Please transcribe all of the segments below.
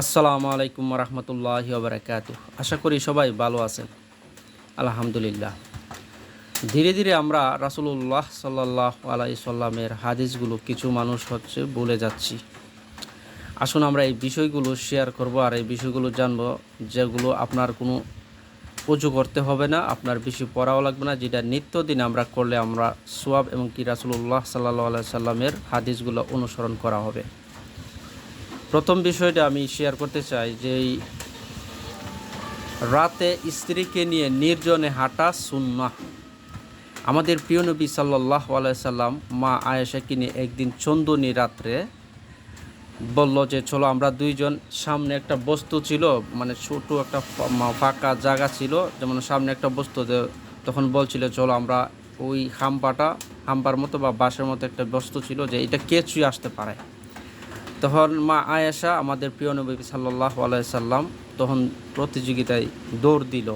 আসসালামু আলাইকুম রহমতুল্লাহ বারকাত আশা করি সবাই ভালো আছেন। আলহামদুলিল্লাহ। ধীরে ধীরে আমরা রাসুলুল্লাহ সাল্লাহ আলাই সাল্লামের হাদিসগুলো কিছু মানুষ হচ্ছে বলে যাচ্ছি। আসুন আমরা এই বিষয়গুলো শেয়ার করব আর এই বিষয়গুলো জানব যেগুলো আপনার কোনো উজু করতে হবে না, আপনার বেশি পড়াও লাগবে না, যেটা নিত্যদিন আমরা করলে আমরা সোয়াব এবং কি রাসুলুল্লাহ সাল্লাহ আলাই সাল্লামের হাদিসগুলো অনুসরণ করা হবে। প্রথম বিষয়টা আমি শেয়ার করতে চাই যে রাতে স্ত্রীকে নিয়ে নির্জনে হাঁটা সুন্না আমাদের প্রিয় নবী সাল্লাহ সাল্লাম, মা আয়েশাকে নিয়ে একদিন চন্দনী রাত্রে বলল যে, চলো আমরা দুইজন, সামনে একটা বস্তু ছিল মানে ছোট একটা ফাঁকা জায়গা ছিল, যেমন সামনে একটা বস্তু তখন বলছিল, চলো আমরা ওই হাম্পাটা, হাম্পার মতো বা বাঁশের মতো একটা বস্তু ছিল যে, এটা কে আসতে পারে। তখন মা আয়েশা আমাদের প্রিয় নবী সাল্লাহ সাল্লাম তখন প্রতিযোগিতায় দৌড় দিল।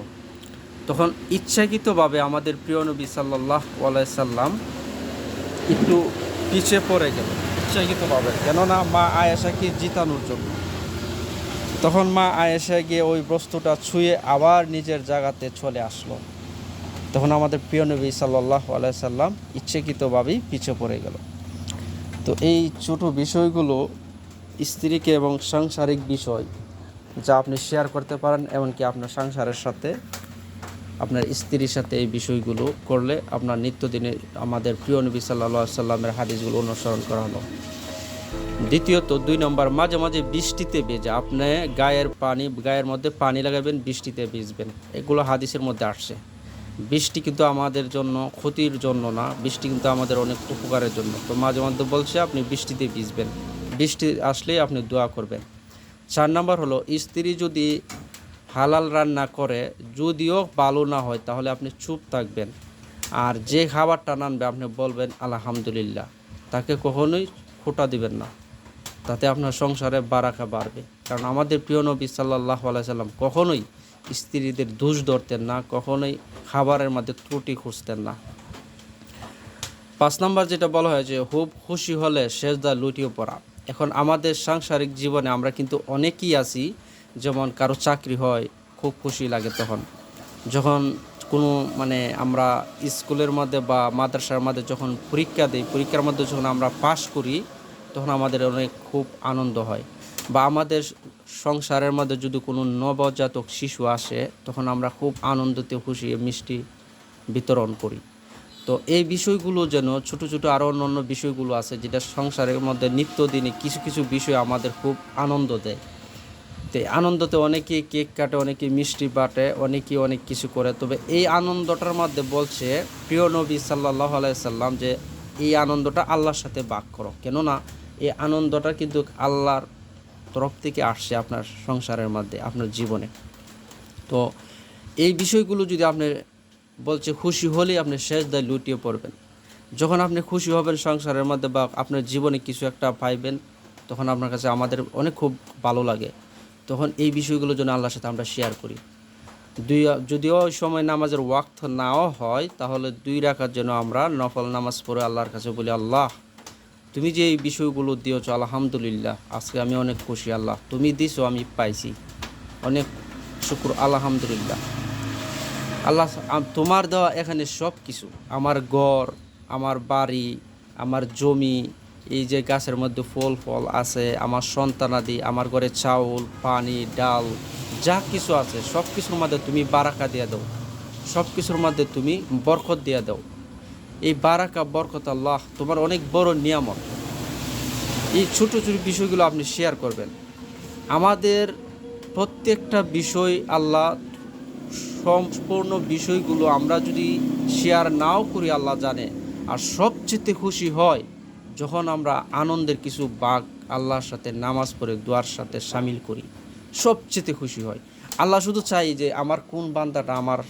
তখন ইচ্ছাকৃতভাবে আমাদের প্রিয় নবী সাল্লাহ সাল্লাম একটু পিছিয়ে পড়ে গেল, ইচ্ছাকৃতভাবে। কেননা মা আয়েশাকে জিতানোর জন্য। তখন মা আয়েশা গিয়ে ওই বস্তুটা ছুঁয়ে আবার নিজের জায়গাতে চলে আসলো। তখন আমাদের প্রিয় নবী সাল্লাহ সাল্লাম ইচ্ছাকৃতভাবেই পিছিয়ে পড়ে গেল। তো এই ছোট বিষয়গুলো স্ত্রীকে এবং সাংসারিক বিষয় যা আপনি শেয়ার করতে পারেন, এমনকি আপনার সংসারের সাথে, আপনার স্ত্রীর সাথে এই বিষয়গুলো করলে আপনার নিত্যদিনে আমাদের প্রিয় নবী সাল্লা সাল্লামের হাদিসগুলো অনুসরণ করা হলো। দ্বিতীয়ত, দুই নম্বর, মাঝে মাঝে বৃষ্টিতে ভেজা। আপনি গায়ের পানি, গায়ের মধ্যে পানি লাগাবেন, বৃষ্টিতে ভিজবেন। এগুলো হাদিসের মধ্যে আসছে। বৃষ্টি কিন্তু আমাদের জন্য ক্ষতির জন্য না, বৃষ্টি কিন্তু আমাদের অনেক উপকারের জন্য। তো মাঝে মধ্যে বলছে আপনি বৃষ্টিতে ভিজবেন। বৃষ্টি আসলেই আপনি দোয়া করবেন। চার নম্বর হলো, স্ত্রী যদি হালাল রান্না করে, যদিও ভালো না হয়, তাহলে আপনি চুপ থাকবেন। আর যে খাবারটা নানবে আপনি বলবেন, আলহামদুলিল্লাহ। তাকে কখনোই খোটা দিবেন না। তাতে আপনার সংসারে বারাকা বাড়বে। কারণ আমাদের প্রিয় নবী সাল্লাহ সাল্লাম কখনোই স্ত্রীদের দোষ ধরতেন না, কখনোই খাবারের মধ্যে ত্রুটি খুঁজতেন না। পাঁচ নম্বর যেটা বলা হয় যে খুব খুশি হলে সেজদা লুটিয়ে পড়া। এখন আমাদের সাংসারিক জীবনে আমরা কিন্তু অনেকেই আছি, যেমন কারও চাকরি হয়, খুব খুশি লাগে তখন। যখন কোনো মানে আমরা স্কুলের মধ্যে বা মাদ্রাসার মধ্যে যখন পরীক্ষা দিই, পরীক্ষার মধ্যে যখন আমরা পাশ করি, তখন আমাদের অনেক খুব আনন্দ হয়। বা আমাদের সংসারের মধ্যে যদি কোনো নবজাতক শিশু আসে, তখন আমরা খুব আনন্দতে খুশি, মিষ্টি বিতরণ করি। তো এই বিষয়গুলো যেন ছোট ছোট আরও অন্য অন্য বিষয়গুলো আছে, যেটা সংসারের মধ্যে নিত্যদিনে কিছু কিছু বিষয় আমাদের খুব আনন্দ দেয়। তো এই আনন্দতে অনেকেই কেক কাটে, অনেকে মিষ্টি বাটে, অনেকে অনেক কিছু করে। তবে এই আনন্দটার মধ্যে বলছে প্রিয় নবী সাল্লাহ সাল্লাম যে, এই আনন্দটা আল্লাহর সাথে বাক করো। কেননা এই আনন্দটা কিন্তু আল্লাহর তরফ থেকে আসছে আপনার সংসারের মধ্যে, আপনার জীবনে। তো এই বিষয়গুলো যদি আপনি বলছে, খুশি হলেই আপনি শেষ দায় লুটিয়ে পড়বেন। যখন আপনি খুশি হবেন সংসারের মধ্যে বা আপনার জীবনে কিছু একটা পাইবেন, তখন আপনার কাছে আমাদের অনেক খুব ভালো লাগে। তখন এই বিষয়গুলো যেন আল্লাহর সাথে আমরা শেয়ার করি। দুই, যদিও ওই সময় নামাজের ওয়াক্ত নাও হয়, তাহলে দুই রাখার জন্য আমরা নফল নামাজ পড়ে আল্লাহর কাছে বলি, আল্লাহ, তুমি যে এই বিষয়গুলো দিয়েছ, আলহামদুলিল্লাহ, আজকে আমি অনেক খুশি, আল্লাহ, তুমি দিছো, আমি পাইছি। অনেক শুক্র, আলহামদুলিল্লাহ। আল্লাহ তোমার দেওয়া এখানে সব কিছু আমার ঘর, আমার বাড়ি, আমার জমি, এই যে গাছের মধ্যে ফল ফল আছে, আমার সন্তানাদি আমার ঘরে চাউল, পানি, ডাল, যা কিছু আছে সব কিছুর মধ্যে তুমি বারাকা দিয়ে দাও। সব কিছুর মধ্যে তুমি বরকত দিয়ে দাও। এই বারাকা, বরকত আল্লাহ তোমার অনেক বড় নিয়ামত। এই ছোট, ছোটো বিষয়গুলো আপনি শেয়ার করবেন। আমাদের প্রত্যেকটা বিষয় আল্লাহ সম্পূর্ণ বিষয়গুলো আমরা যদি শেয়ার নাও করি, আল্লাহ জানে। আর সবচেয়ে খুশি হয় যখন আমরা আনন্দের কিছু বাঘ আল্লাহর সাথে নামাজ পড়ে, দোয়ার সাথে সামিল করি। সবচেয়ে খুশি হয়। আল্লাহ শুধু চাই যে আমার কোন বান্দাটা আমার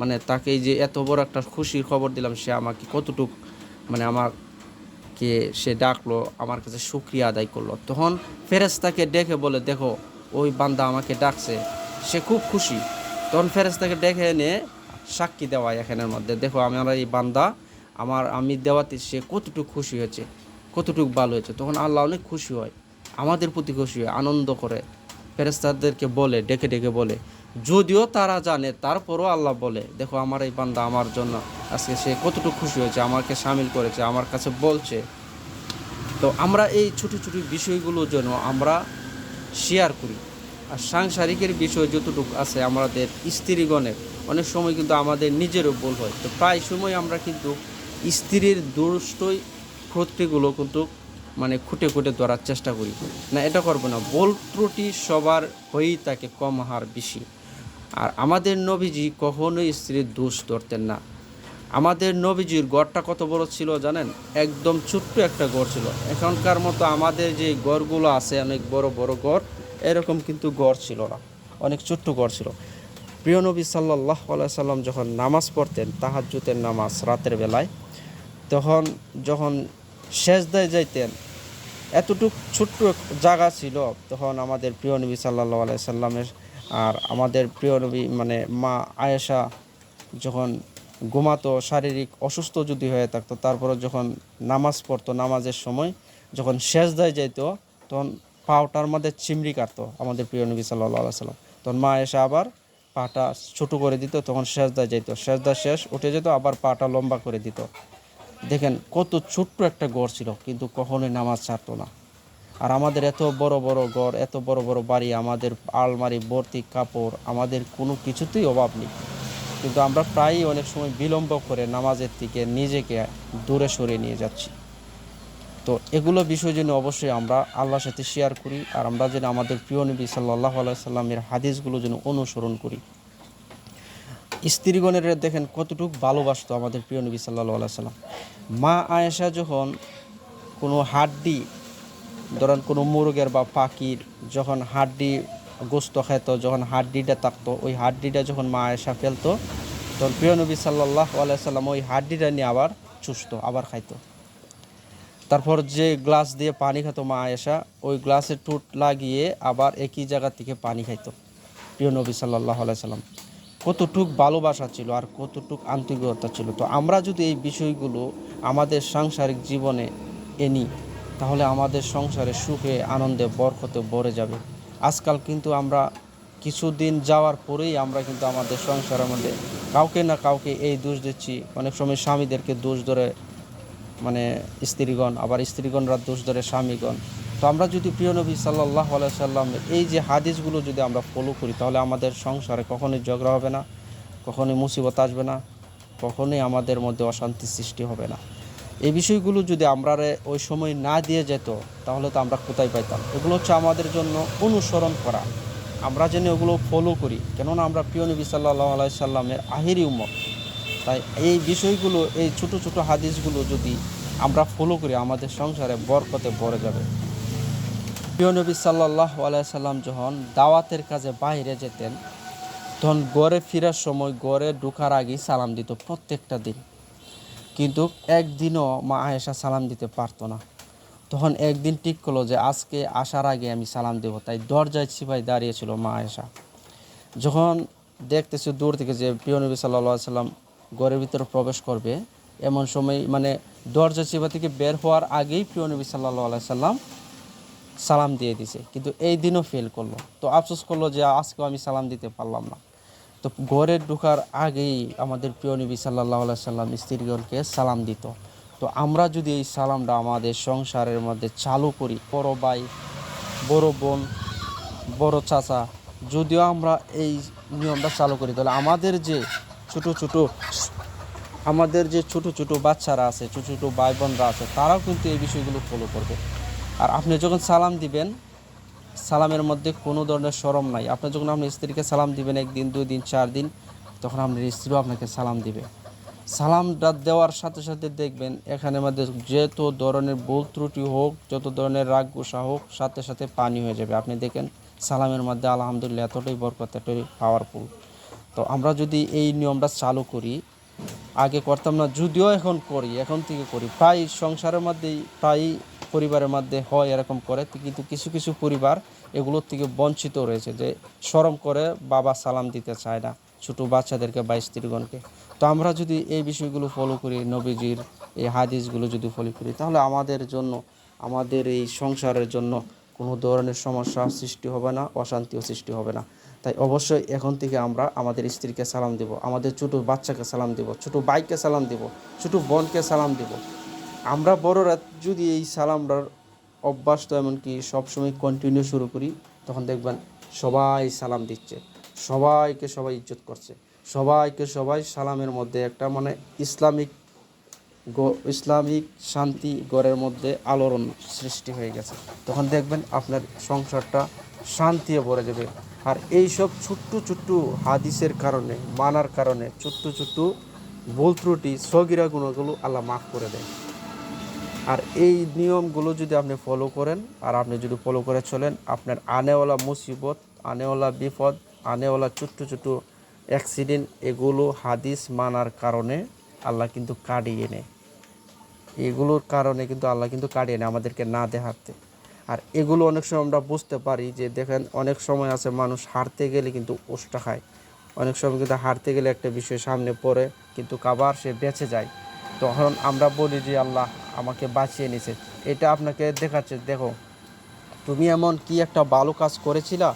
মানে তাকে যে এত বড় একটা খুশির খবর দিলাম, সে আমাকে কতটুক মানে আমার কে সে ডাকলো, আমার কাছে শুক্রিয়া আদায় করল। তখন ফেরেস্তাকে ডেকে বলে, দেখো, ওই বান্দা আমাকে ডাকছে, সে খুব খুশি। তখন ফেরেস্তাকে ডেকে এনে সাক্ষী দেওয়া এখানের মধ্যে। দেখো, আমি আমার এই বান্দা, আমার আমি দেওয়াতে সে কতটুকু খুশি হয়েছে, কতটুকু ভালো হয়েছে। তখন আল্লাহ অনেক খুশি হয়, আমাদের প্রতি খুশি হয়, আনন্দ করে। ফেরেস্তাদেরকে বলে, ডেকে ডেকে বলে, যদিও তারা জানে, তারপরও আল্লাহ বলে, দেখো, আমার এই বান্দা আমার জন্য আজকে সে কতটুকু খুশি হয়েছে, আমাকে সামিল করেছে, আমার কাছে বলছে। তো আমরা এই ছোটো ছোটো বিষয়গুলো যেন আমরা শেয়ার করি। আর সাংসারিকের বিষয় যতটুকু আছে আমাদের স্ত্রীগণের, অনেক সময় কিন্তু আমাদের নিজেরও ভুল হয়। তো প্রায় সময় আমরা কিন্তু স্ত্রীর দুষ্টই ক্ষতিগুলো কিন্তু মানে খুঁটে খুঁটে ধরার চেষ্টা করি। না, এটা করব না। বল ত্রুটি সবার হয়েই তাকে কম হার বেশি। আর আমাদের নবীজি কখনোই স্ত্রীর দোষ ধরতেন না। আমাদের নবীজির গড়টা কত বড় ছিল জানেন? একদম ছোট্ট একটা গড় ছিল। এখনকার মতো আমাদের যে গড়গুলো আছে, অনেক বড় বড় গড় এরকম কিন্তু গড় ছিল না। অনেক ছোট্ট গড় ছিল। প্রিয় নবী সাল্লাহ সাল্লাম যখন নামাজ পড়তেন তাহাজ্জুতের নামাজ রাতের বেলায়, তখন যখন শেষদায় যাইতেন, এতটুক ছোট্ট জায়গা ছিল, তখন আমাদের প্রিয় নবী সাল্লাহ সাল্লামের আর আমাদের প্রিয় নবী মানে মা আয়েশা যখন ঘুমাতো, শারীরিক অসুস্থ যদি হয়ে থাকতো তারপরে যখন নামাজ পড়তো, নামাজের সময় যখন শেষদায় যাইত, তখন পাওটার মধ্যে চিমড়ি কাটতো আমাদের প্রিয় নবী সাল্লাহ সাল্লাম তখন মা এসে আবার পাটা ছোটো করে দিত, তখন শেষদায় যাইতো। শেষদা শেষ, উঠে যেত, আবার পাটা লম্বা করে দিত। দেখেন, কত ছোট্ট একটা গড় ছিল, কিন্তু কখনোই নামাজ ছাড়তো না। আর আমাদের এত বড় বড় গড় এত বড় বড় বাড়ি, আমাদের আলমারি, ভর্তি কাপড়, আমাদের কোনো কিছুতেই অভাব নেই। কিন্তু আমরা প্রায়ই অনেক সময় বিলম্ব করে নামাজের থেকে নিজেকে দূরে সরিয়ে নিয়ে যাচ্ছি। তো এগুলো বিষয় যেন অবশ্যই আমরা আল্লাহর সাথে শেয়ার করি আর আমরা যেন আমাদের প্রিয় নবী সাল্লাহ সাল্লামের হাদিসগুলো যেন অনুসরণ করি। স্ত্রীগণের দেখেন কতটুকু ভালোবাসতো আমাদের প্রিয় নবী সাল্লাহ সাল্লাম মা আয়েশা যখন কোনো হাড্ডি, ধরেন কোনো মুরগের বা পাখির যখন হাড্ডি গোস্ত খেত যখন হাড্ডিটা থাকতো, ওই হাড্ডিটা যখন মা আয়েশা ফেলতো, তখন প্রিয় নবী সাল্লাহ সাল্লাম ওই হাড্ডিটা নিয়ে আবার চুষতো, আবার খাইতো। তারপর যে গ্লাস দিয়ে পানি খেতো মা আয়েশা, ওই গ্লাসে টুট লাগিয়ে আবার একই জায়গা থেকে পানি খাইতো, প্রিয় নবী সাল্লাহ সাল্লাম। কতটুক ভালোবাসা ছিল আর কতটুক আন্তরিকতা ছিল। তো আমরা যদি এই বিষয়গুলো আমাদের সাংসারিক জীবনে এনি, তাহলে আমাদের সংসারে সুখে, আনন্দে, বরকতে ভরে যাবে। আজকাল কিন্তু আমরা কিছুদিন যাওয়ার পরেই আমরা কিন্তু আমাদের সংসারের মধ্যে কাউকে না কাউকে এই দোষ দিচ্ছি। অনেক সময় স্বামীদেরকে দোষ ধরে মানে স্ত্রীগণ, আবার স্ত্রীগণরা দোষ ধরে স্বামীগণ। তো আমরা যদি প্রিয় নবী সাল্লাহ সাল্লামের এই যে হাদিসগুলো যদি আমরা ফলো করি, তাহলে আমাদের সংসারে কখনোই ঝগড়া হবে না, কখনোই মুসিবত আসবে না, কখনোই আমাদের মধ্যে অশান্তি সৃষ্টি হবে না। এই বিষয়গুলো যদি আমরা ওই সময় না দিয়ে যেত, তাহলে তো আমরা কোথায় পাইতাম? এগুলো হচ্ছে আমাদের জন্য অনুসরণ করা। আমরা যেন ওগুলো ফলো করি। কেননা আমরা প্রিয় নবী সাল্লাহ আলাইসাল্লামের আহিরি উম্মত। তাই এই বিষয়গুলো, এই ছোট ছোট হাদিসগুলো যদি আমরা ফলো করি, আমাদের সংসারে বরকতে ভরে যাবে। প্রিয় নবী সাল্লাহ আলাইসাল্লাম যখন দাওয়াতের কাজে বাইরে যেতেন, তখন গড়ে ফেরার সময় গড়ে ঢুকার আগেই সালাম দিত প্রত্যেকটা দিন। কিন্তু একদিনও মা আয়েশা সালাম দিতে পারতো না। তখন একদিন ঠিক করল যে, আজকে আসার আগে আমি সালাম দেবো। তাই দরজায় সিপাই দাঁড়িয়েছিল মা আয়েশা। যখন দেখতেছে দূর থেকে যে প্রিয় নবী সাল্লা সাল্লাম ঘরের ভিতরে প্রবেশ করবে এমন সময় মানে দরজা চিপা থেকে বের হওয়ার আগেই প্রিয় নবী সাল্লাহ সাল্লাম সালাম দিয়ে দিছে। কিন্তু এই দিনও ফেল করল। তো আফসোস করল যে আজকেও আমি সালাম দিতে পারলাম না। তো ঘরে ঢোকার আগেই আমাদের প্রিয় নবী সাল্লাহ আলাই সাল্লাম স্ত্রীগণকে সালাম দিত। তো আমরা যদি এই সালামটা আমাদের সংসারের মধ্যে চালু করি, বড় ভাই, বড় বোন, বড় চাচা, যদিও আমরা এই নিয়মটা চালু করি, তাহলে আমাদের যে ছোট ছোট আমাদের যে ছোট ছোট বাচ্চারা আছে, ছোট ছোট ভাই বোনরা আছে, তারাও কিন্তু এই বিষয়গুলো ফলো করবে। আর আপনি যখন সালাম দিবেন, সালামের মধ্যে কোনো ধরনের সরম নাই। আপনি যখন আপনার স্ত্রীকে সালাম দিবেন একদিন, দুই দিন, চার দিন, তখন আপনার স্ত্রীও আপনাকে সালাম দিবে। সালামটা দেওয়ার সাথে সাথে দেখবেন এখানে মধ্যে যত ধরনের ভুল ত্রুটি হোক, যত ধরনের রাগ গুসা হোক, সাথে সাথে পানি হয়ে যাবে। আপনি দেখেন, সালামের মধ্যে আলহামদুলিল্লাহ এতটাই বরকত, এতটাই পাওয়ারফুল তো আমরা যদি এই নিয়মটা চালু করি আগে করতাম না, যদিও এখন করি, এখন থেকে করি। প্রায় সংসারের মধ্যেই, প্রায় পরিবারের মধ্যে হয় এরকম করে, কিন্তু কিছু কিছু পরিবার এগুলোর থেকে বঞ্চিত রয়েছে যে শরম করে বাবা সালাম দিতে চায় না ছোটো বাচ্চাদেরকে বা স্ত্রীগণকে। তো আমরা যদি এই বিষয়গুলো ফলো করি, নবীজির এই হাদিসগুলো যদি ফলো করি, তাহলে আমাদের জন্য, আমাদের এই সংসারের জন্য কোনো ধরনের সমস্যা সৃষ্টি হবে না, অশান্তিও সৃষ্টি হবে না। তাই অবশ্যই এখন থেকে আমরা আমাদের স্ত্রীকে সালাম দেব, আমাদের ছোটো বাচ্চাকে সালাম দেব, ছোটো ভাইকে সালাম দেব, ছোটো বোনকে সালাম দেব। আমরা বড়রা যদি এই সালামটার অভ্যাস তো এমনকি সবসময় কন্টিনিউ শুরু করি, তখন দেখবেন সবাই সালাম দিচ্ছে, সবাইকে সবাই ইজ্জত করছে, সবাইকে সবাই সালামের মধ্যে একটা মানে ইসলামিক ইসলামিক শান্তি গড়ের মধ্যে আলোড়ন সৃষ্টি হয়ে গেছে। তখন দেখবেন আপনার সংসারটা শান্তিতে ভরে যাবে আর এই সব ছোট্ট ছোট্ট হাদিসের কারণে, মানার কারণে, ছোট্ট ছোট্ট ভুল ত্রুটি, সগিরা গুণগুলো আল্লাহ মাফ করে দেয়। আর এই নিয়মগুলো যদি আপনি ফলো করেন, আর আপনি যদি ফলো করে চলেন, আপনার আনেওয়ালা মুসিবত, আনেওয়ালা বিপদ, আনেওয়ালা ছোট্ট ছোট্ট অ্যাক্সিডেন্ট এগুলো হাদিস মানার কারণে আল্লাহ কিন্তু কাটিয়ে নেয়। এগুলোর কারণে কিন্তু আল্লাহ কিন্তু কাটিয়ে নেয় আমাদেরকে না দেখাতে। আর এগুলো অনেক সময় আমরা বুঝতে পারি যে দেখেন, অনেক সময় আছে মানুষ হারতে গেলে কিন্তু ওষ্টা খায়। অনেক সময় কিন্তু হারতে গেলে একটা বিষয় সামনে পড়ে, কিন্তু কাবার সে বেঁচে যায়। তখন আমরা বলি যে, আল্লাহ আমাকে বাঁচিয়ে নিছে এটা আপনাকে দেখাচ্ছে, দেখো, তুমি এমন কি একটা ভালো কাজ করেছিলা,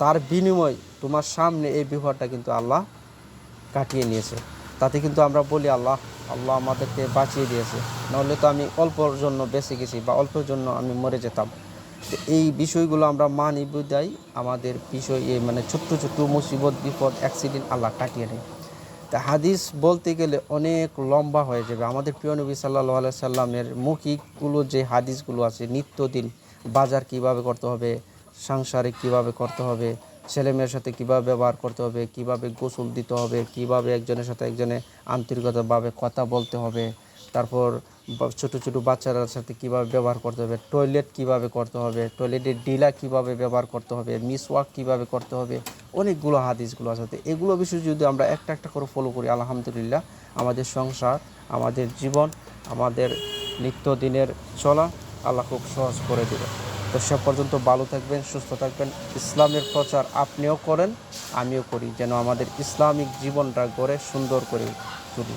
তার বিনিময় তোমার সামনে এই বিপদটা কিন্তু আল্লাহ কাটিয়ে নিয়েছে। তাতে কিন্তু আমরা বলি, আল্লাহ আল্লাহ আমাদেরকে বাঁচিয়ে দিয়েছে। নাহলে তো আমি অল্পর জন্য বেঁচে গেছি বা অল্পের জন্য আমি মরে যেতাম। তো এই বিষয়গুলো আমরা মানি বিদায় আমাদের বিষয় মানে ছোট্ট ছোট্ট মুসিবত, বিপদ অ্যাক্সিডেন্ট আল্লাহ কাটিয়ে নেয়। তা হাদিস বলতে গেলে অনেক লম্বা হয়ে যাবে। আমাদের প্রিয় নবী সাল্লাহ সাল্লামের মৌখিকগুলো যে হাদিসগুলো আছে, নিত্যদিন বাজার কীভাবে করতে হবে সাংসারিক কীভাবে করতে হবে, ছেলে মেয়ের সাথে কীভাবে ব্যবহার করতে হবে, কীভাবে গোসল দিতে হবে, কীভাবে একজনের সাথে একজনে আন্তরিকতাভাবে কথা বলতে হবে তারপর ছোট ছোট বাচ্চাদের সাথে কীভাবে ব্যবহার করতে হবে টয়লেট কীভাবে করতে হবে টয়লেটের ডিলা কীভাবে ব্যবহার করতে হবে মিস ওয়াক কীভাবে করতে হবে, অনেকগুলো হাদিসগুলো আছে। এগুলো বিষয়ে যদি আমরা একটা একটা করে ফলো করি, আলহামদুলিল্লাহ আমাদের সংসার, আমাদের জীবন, আমাদের নিত্যদিনের চলা আল্লাহ খুব সহজ করে দেবে। তো সে পর্যন্ত ভালো থাকবেন, সুস্থ থাকবেন। ইসলামের প্রচার আপনিও করেন, আমিও করি। যেন আমাদের ইসলামিক জীবনটা গড়ে সুন্দর করে তুলি।